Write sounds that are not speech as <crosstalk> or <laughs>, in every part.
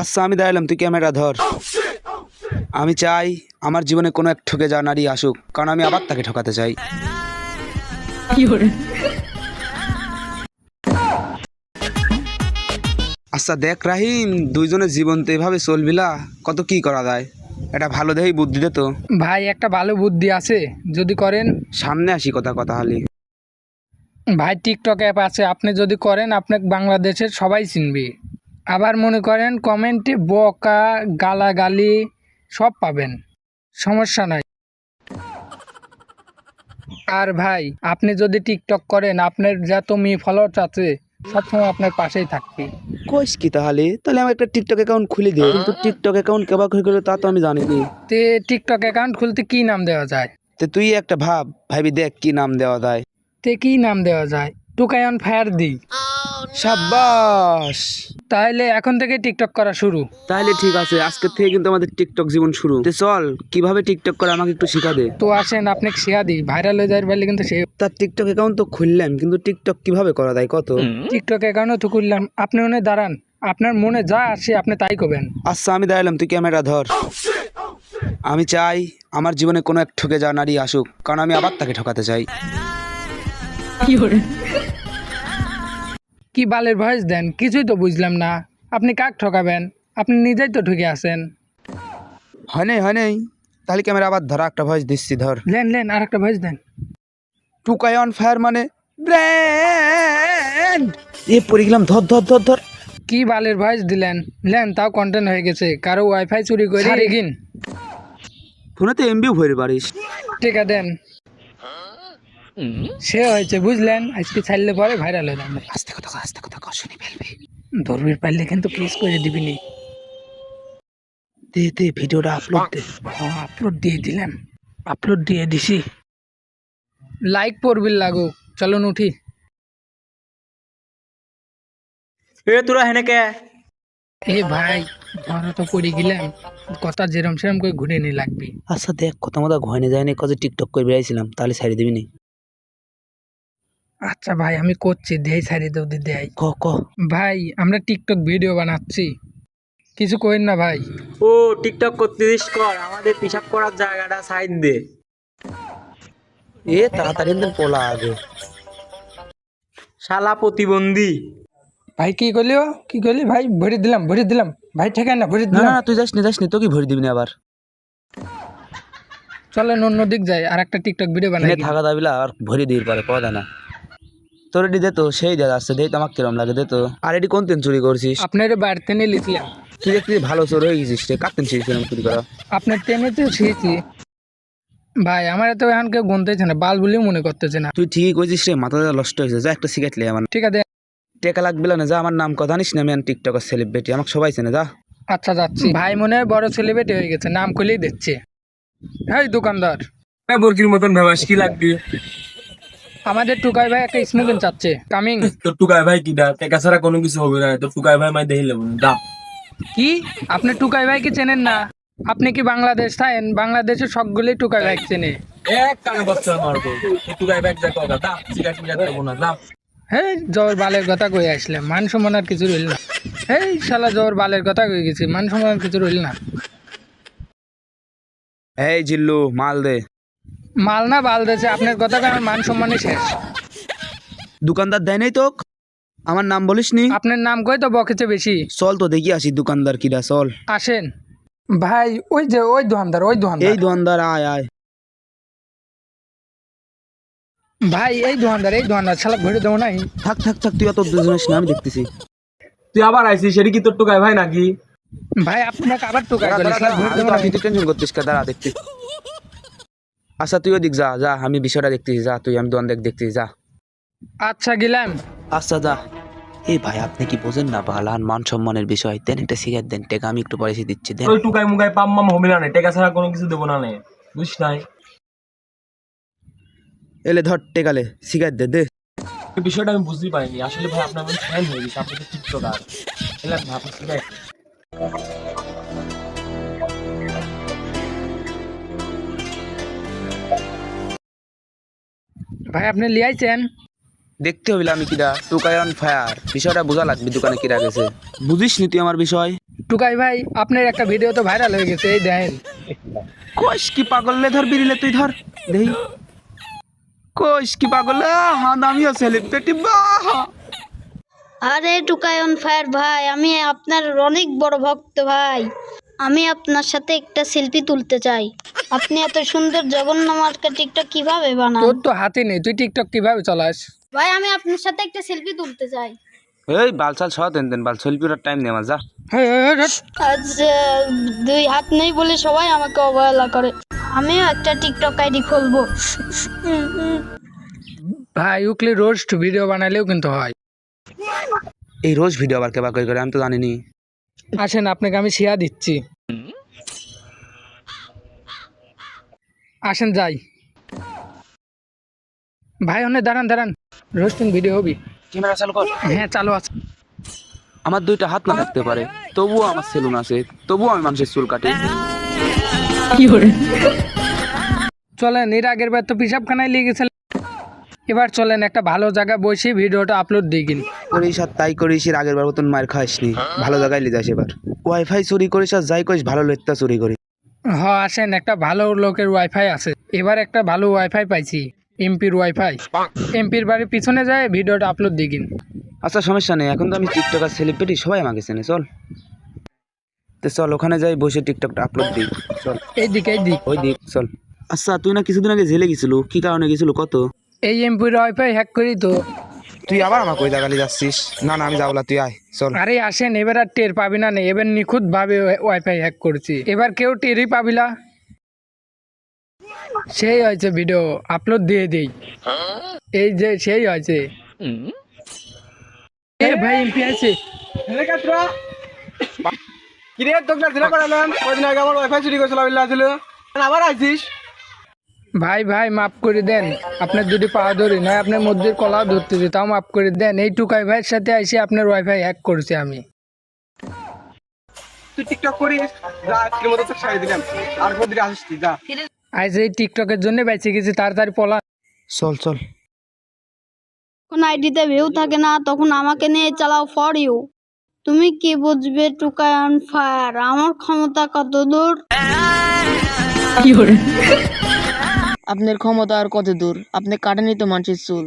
আচ্ছা আমি দাঁড়ালাম তুই ক্যামেরা ধর। আমি চাই আমার জীবনে কোনো এক ঠকে যাওয়া নারী আসুক কারণ আমি আবার তাকে ঠকাতে চাই। আচ্ছা দেখ রাহিম দুইজনের জীবন তো এভাবে চলবিলা কত কি করা যায়? এটা ভালো দেখেই বুদ্ধি দে তো। ভাই একটা ভালো বুদ্ধি আছে যদি করেন। সামনে আসি কথা কথা হালি। ভাই টিকটক অ্যাপ আছে আপনি যদি করেন আপনাকে বাংলাদেশের সবাই চিনবে। আবার মনে করেন কমেন্টে বকা গালাগালি সব পাবেন। সমস্যা নাই। আর ভাই আপনি যদি টিকটক করেন আপনার যত মেয়ে ফলোয়ার্স আছে সবসময় আপনার পাশেই থাকবে। কইস কি তাহলে? তাহলে আমি একটা টিকটক অ্যাকাউন্ট খুলে দিই কিন্তু টিকটক অ্যাকাউন্ট কেবা খুলে গেলে তা তো আমি জানি নি। তে টিকটক অ্যাকাউন্ট খুলতে কি নাম দেওয়া যায়? তে তুই একটা ভাব ভাবি দেখ কি নাম দেওয়া যায়। তে কি নাম দেওয়া যায়? টুকায়ন ফায়ার দিই সাব্বাস। তাহলে এখন থেকে টিকটক করা শুরু। তাহলে ঠিক আছে আজকে থেকে কিন্তু আমাদের টিকটক জীবন শুরু। তো চল কীভাবে টিকটক করে আমাকে একটু শিখা দে। তো আসেন আপনাকে শেয়া দিই। ভাইরাল হয়ে যাওয়ার পারলে কিন্তু সে তার টিকটক অ্যাকাউন্ট তো খুললাম কিন্তু টিকটক কীভাবে করা যায় কত? টিকটক অ্যাকাউন্টও তো করলাম আপনি মনে দাঁড়ান। আপনার মনে যা আসে আপনি তাই করবেন। আচ্ছা আমি দাঁড়ালাম তুই ক্যামেরা ধর। আমি চাই আমার জীবনে কোনো এক ঠকে যাওয়া নারী আসুক কারণ আমি আবার তাকে ঠকাতে চাই। কি বালের ভয়েস দেন? কিছুই তো বুঝলাম না। আপনি কাক ঠকাবেন? আপনি নিজেই তো ঠকে আছেন। হয় নাই হয় নাই। তাহলে ক্যামেরা আবার ধরা একটা ভয়েস দিচ্ছি ধর। লেন লেন আর একটা ভয়েস দেন। টুকাই অন ফায়ার মানে? ব্র্যান্ড এ পড়ে গেলাম ধর ধর ধর ধর। কি বালের ভয়েস দিলেন? লেন তাও কন্টেন্ট হয়ে গেছে। কারও ওয়াইফাই চুরি করে সারে গিন। ফোনে তো এমবিও ভরে পারিস টিকা দেন। সে হয়েছে বুঝলেন? আজকে ছাড়লে পরে ভাইরাল হয়ে যাবে। আস্তে কথা আস্তে কথা শুনে ফেলবে। ধর্মের পারলে কিন্তু প্লিজ করে দিবিনি। দে দে ভিডিওটা আপলোড দে। আপলোড দিয়ে দিলাম। আপলোড দিয়ে দিছি। লাইক পড়বিল লাগো। চলুন উঠি। এ তোরা হেনে কে? এ ভাই ধরো তো পড়ে গেলাম। কথা যেরম সেরম করে ঘুরে নিয়ে লাগবে। আচ্ছা দেখ কত মতো ঘয়নে যায়নি কত টিকটক করে বেড়াইছিলাম তাহলে ছাড়ি দিবি নি আচ্ছা ভাই আমি করছি। দেই সারি দেও দি দেয় ক ক। ভাই আমরা টিকটক ভিডিও বানাচ্ছি। কিছু কইন না ভাই। ও টিকটক করতেছিস? কর আমাদের পিসাব করার জায়গাটা সাইড দে। এ তাড়াতাড়ি কিন্তু পোলা আগে। শালা প্রতিবন্ধী। ভাই কি করলি ও? কি করলি? ভাই ভরে দিলাম ভরে দিলাম। ভাই ঠেকায় না ভরে না দিলাম। না তুই যাস নি যাস নি তোকে ভরে দিবি না আবার। চলেন অন্য দিক যাই আর একটা টিকটক ভিডিও বানাই থাকা দাবিলা আর ভরে দিয়ে পারে যায় না। তোর এটি দে তো সেই দে আসছে দে তো আমার কিরম লাগে দে তো। আর এটি কোন তেন চুরি করছিস? আপনার বাড়িতে নিয়ে লিখলাম তুই দেখতে ভালো চোর হয়ে গেছিস রে কার চুরি করা? আপনার টেনে তো শিখেছি ভাই আমার তো এখন কেউ গুনতেছে না বাল বলেও মনে করতেছে না। তুই ঠিকই কইছিস রে মাথা নষ্ট হয়েছে যা একটা সিগারেট লে আমার ঠিক আছে। টেকা লাগবে না যা আমার নাম কথা নিস না আমি টিকটকের সেলিব্রিটি আমাকে সবাই চেনে যা। আচ্ছা যাচ্ছি। ভাই মনে হয় বড় সেলিব্রিটি হয়ে গেছে নাম খুলেই দিচ্ছে। এই দোকানদার। বরকির মতন ভেবাস কি লাগবে? আমাদের টুকাই ভাই একটা স্মোকিং চাচ্ছে। কামিং <laughs> তোর টুকাই ভাই কি দা টেকা ছাড়া কোনো কিছু হবে না। তোর টুকাই ভাই মাই দেখি লেবো দা কি? আপনি টুকাই ভাইকে চেনেন না? আপনি কি বাংলাদেশ থাকেন? বাংলাদেশের সবগুলোই টুকাই ভাই চেনে। এক কানে বচ্চা মারবো টুকাই ভাই যা কথা দা সিগারেট মিগারেট দেবো না দা হেই জোর বালের কথা কই আসলে মান সম্মান আর কিছু রইল না। হেই শালা জোর বালের কথা কই গেছি। মান সম্মান আর কিছু রইল না। এই জিল্লু মাল দে। মাল না বাল দিয়েছে আপনার কথা আমার মান সম্মানই শেষ। দোকানদার দেয় নাই তোক আমার নাম বলিস নি? আপনার নাম কই তো বকেছে বেশি? চল তো দেখি আসি দোকানদার কিরা চল। আসেন। ভাই ওই যে ওই দোকানদার ওই দোকানদার। এই দোকানদার আয় আয়। ভাই এই দোকানদার এই দোকানদার শালা ঘুরে দেবো নাই। থাক থাক থাক তুই অত দুজনের না আমি দেখতেছি। তুই আবার আইছিস সেটা কি তোর টুকাই ভাই নাকি? ভাই আপনাকে আবার টুকাই দাঁড়া, গেল দাঁড়া, দাঁড়া, আমি তো আপনি তো টেনশন করতিস কা দাঁড়া দেখতে। আচ্ছা তুই দেখ যা যা আমি বিষয়টা দেখতেছি যা তুই আমি দোকান দেখ দেখতেছি যা। আচ্ছা গেলাম। আচ্ছা যা। এ ভাই আপনি কি বোঝেন না বালান মান সম্মানের বিষয় দেন একটা সিগারেট দেন টেকা আমি একটু পরে এসে দিচ্ছি দেন। ওই টুকাই মুগাই পাম মাম হবে না নে, টেকা ছাড়া কোনো কিছু দেবো না নে বুঝিস নাই? এলে ধর টেকালে সিগারেট দে দে। এই বিষয়টা আমি বুঝতেই পারিনি আসলে ভাই আপনার আমি ফ্যান হয়ে গেছি আপনি তো টিকটকার। এলাম ভাই ভাই আপনি লিয়াইছেন? দেখতে হবিল আমি কিরা টুকাই অন ফায়ার বিষয়টা বোঝা লাগবে দোকানে কিরা গেছে। বুঝিস নি তুই আমার বিষয়? টুকাই ভাই আপনার একটা ভিডিও তো ভাইরাল হয়ে গেছে এই দেখেন। কোষ কি পাগললে ধর বিরিলে তুই ধর। দেহি কোষ কি পাগল? হ্যাঁ আমিও সেলিব্রিটি বাহ আরে টুকাই অন ফায়ার ভাই আমি আপনার অনেক বড় ভক্ত ভাই। আমি আপনার সাথে একটা সেলফি তুলতে চাই। আপনি এত সুন্দর জঘন্য মার্কা টিকটক কীভাবে বানান? তোর তো হাতে নেই তুই টিকটক কীভাবে চালাস? ভাই আমি আপনার সাথে একটা সেলফি তুলতে চাই। এই বালসাল সহ তেন তেন বাল সেলফির টাইম নেই আমার যা। আজ আহ, দুই হাত নেই বলে সবাই আমাকে অবহেলা করে। আমিও একটা টিকটক আইডি খুলবো। ভাই উকলি রোস্ট ভিডিও বানালেও কিন্তু হয়। এই রোজ ভিডিও আবার কেবা করে করে আমি তো জানিনি। আসেন আপনাকে আমি শিয়া দিচ্ছি। আসেন যাই। ভাই অনেক দাঁড়ান দাঁড়ান। রোস্টিং ভিডিও হবি। ক্যামেরা চালু কর। হ্যাঁ চালু আছে। আমার দুইটা হাত না থাকতে পারে। তবুও আমার সেলুন আছে। তবুও আমি মানুষের চুল কাটি। কি করে চলেন এর আগের বার তো পিসাবখানায় লিয়ে গেছিলেন এবার চলেন একটা ভালো জায়গায় বসে ভিডিওটা আপলোড দিয়ে করিস আর তাই করিস এর আগের বার মতন মার খাইসনি। ভালো জায়গায় লিয়ে যাস এবার। ওয়াইফাই চুরি করিস আর যাই করিস ভালো লেটটা চুরি করি হ আসেন একটা ভালো লোকের ওয়াইফাই আছে। এবার একটা ভালো ওয়াইফাই পাইছি এমপির ওয়াইফাই এমপির বাড়ির পিছনে যায় ভিডিওটা আপলোড দিয়ে কিন আচ্ছা সমস্যা নেই এখন তো আমি টিকটক আর সেলিব্রিটি সবাই আমাকে চেনে চল। তো চল ওখানে যাই বসে টিকটকটা আপলোড দিই। চল। এই দিক এই দিক। ওই দিক চল। আচ্ছা তুই না কিছুদিন আগে জেলে গেছিল? কি কারণে গেছিল? কত? এই এমপির ওয়াইফাই হ্যাক করি তো। তুই আবার আমাকে ওই জায়গায় যাচ্ছিস? না না আমি যাব না তুই আয় চল। আরে আসেন এবার আর টের পাবি না এবার নিখুঁত ভাবে ওয়াইফাই হ্যাক করছি। এবার কেউ টেরই পাবিলা সেই হয়েছে ভিডিও আপলোড দিয়ে দেই। এই যে সেই হয়েছে। এ ভাই এমপি আছে। কিরে তোকে ছেলে করালাম? কদিন আগে আমার ওয়াইফাই চুরি করে চলাবিল্লা ছিল। আবার আসিস ভাই ভাই মাফ করে দেন। আপনার যদি পাওয়া ধরি নয় আপনার মধ্যে কলা ধরতে দিই তাও মাফ করে দেন। এই টুকাই ভাইয়ের সাথে এসে আপনার ওয়াইফাই হ্যাক করছি আমি। তুই টিকটক করিস? যা আজকের মতো তোকে সারিয়ে দিলাম। আর কোনদিন আসিস তুই যা। আজ এই টিকটকের জন্য বেঁচে গেছি তাড়াতাড়ি পলা। চল চল। আইডিতে ভিউ থাকে না তখন আমাকে নিয়ে চালাও ফর ইউ তুমি কি বুঝবে ফায়ার আমার ক্ষমতা কত দূর আপনার ক্ষমতা আর কত দূর? আপনি কাটেনি তো মানুষের চুল।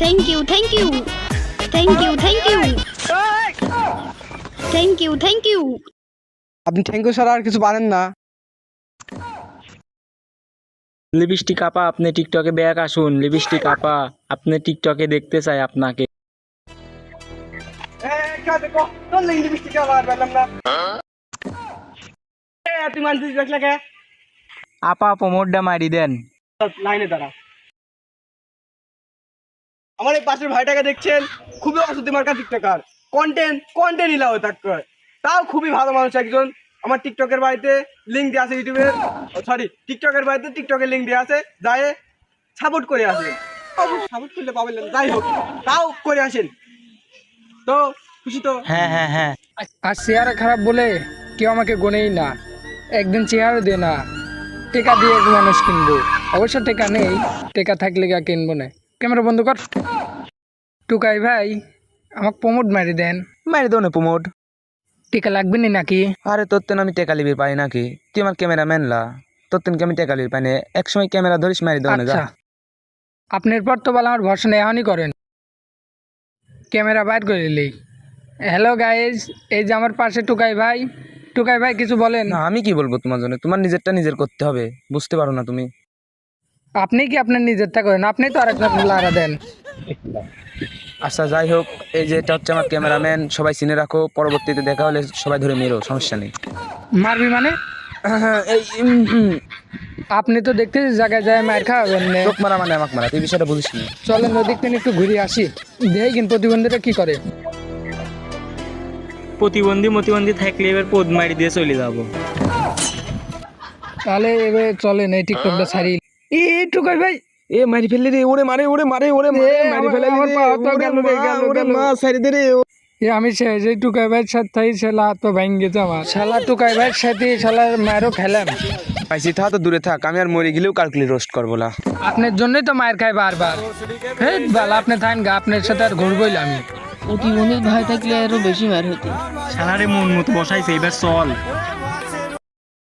Thank you thank you thank you thank you thank you thank you আপনি থ্যাংক ইউ ছাড়া আর কিছু পারেন না। লিপস্টিক আপা আপনি টিকটকে ব্যাক আসুন। লিপস্টিক আপা আপনি টিকটকে দেখতে চাই আপনাকে। তুই মানছিস দেখলে কে? আপা প্রমোটটা মারি দেন। লাইনে দাঁড়া। আমার এই পাশের ভাইটাকে দেখছেন? খুবই অসুধি মার্কা টিকটকার। কন্টেন্ট কন্টেন্ট ইলাও তাকে তাও খুবই ভালো মানুষ একজন। আমার টিকটকের বাড়িতে লিঙ্ক দেওয়া আছে ইউটিউবের সরি টিকটকের বাড়িতে টিকটকের লিঙ্ক দেওয়া আছে। যায় সাপোর্ট করে আসেন সাপোর্ট করলে পাবেন যাই হোক। তাও করে আসেন। তো খুশি তো? হ্যাঁ হ্যাঁ হ্যাঁ। আর চেহারা খারাপ বলে কেউ আমাকে গোনেই না। একদিন চেহারা দে না। টেকা দিয়ে এক মানুষ কিনবো। অবশ্য টেকা নেই। টেকা থাকলে গা কিনবো না? ক্যামেরা বন্ধ কর। টুকাই ভাই আমাকে প্রমোট মারি দেন। মারি দো না প্রমোট টেকা লাগবে নি নাকি? আরে তোর তেন আমি টেকা লিবি পাই নাকি? তুই আমার ক্যামেরাম্যান লা। তোর তেন আমি টেকা লিবি পাই না। এক সময় ক্যামেরা ধরিস মারি দো না আচ্ছা। আপনার পর তো বলে আমার ভরসা নেই এখনই করেন। ক্যামেরা বাইর করে নিলেই হ্যালো গাইজ এই যে আমার পাশে টুকাই ভাই। টুকাই ভাই কিছু বলেন? না আমি কি বলব তোমার জন্য? তোমার নিজেরটা নিজের করতে হবে। বুঝতে পারো না তুমি। আপনি কি আপনার নিজেরটা করেন? আপনি তো আরেকজন লারা দেন। আচ্ছা যাই হোক এই যে এটা হচ্ছে আমার ক্যামেরাম্যান। সবাই চিনে রাখো পরবর্তীতে দেখা হলে সবাই ধরে মেরো সমস্যা নেই। মারবি মানে? এই আপনি তো দেখতে জায়গায় যায় মার খাওয়াবেন না লোক মারা মানে আমাকে মারা এই বিষয়টা বুঝিস নি। চলেন ওদিক থেকে একটু ঘুরে আসি। দেখি কিন্তু প্রতিবন্ধীরা কি করে। প্রতিবন্ধী মতিবন্ধী থাকলে এবার পদ মারি দিয়ে চলে যাব। তাহলে এবার চলেন এই টিকটকটা ছাড়ি। এ টুকাই ভাই। এ মারি ফেললি রে ওরে মারে ওরে মারে ওরে মারে, মারি ফেলালি রে, ওরে মা, গেল রে, গেল, গেল। সাইড দে রে এ আমি সে যে টুকাই ভাইয়ের সাথে শালা তো ভেঙে গেছে আমার। শালা টুকাই ভাইয়ের সাথে শালার মায়েরও খেলাম। পাইছি তা তো দূরে থাক আমি আর মরে গেলেও কালকুলি রোস্ট করব না। আপনার জন্যই তো মায়ের খাই বারবার। হেই বালা আপনি থাকেন গা আপনার সাথে আর ঘুরবইল আমি। প্রতিবন্ধী ভাই থাকলে আরও বেশি মার হতো। সালারে মন মতো বসাইছে এবার চল।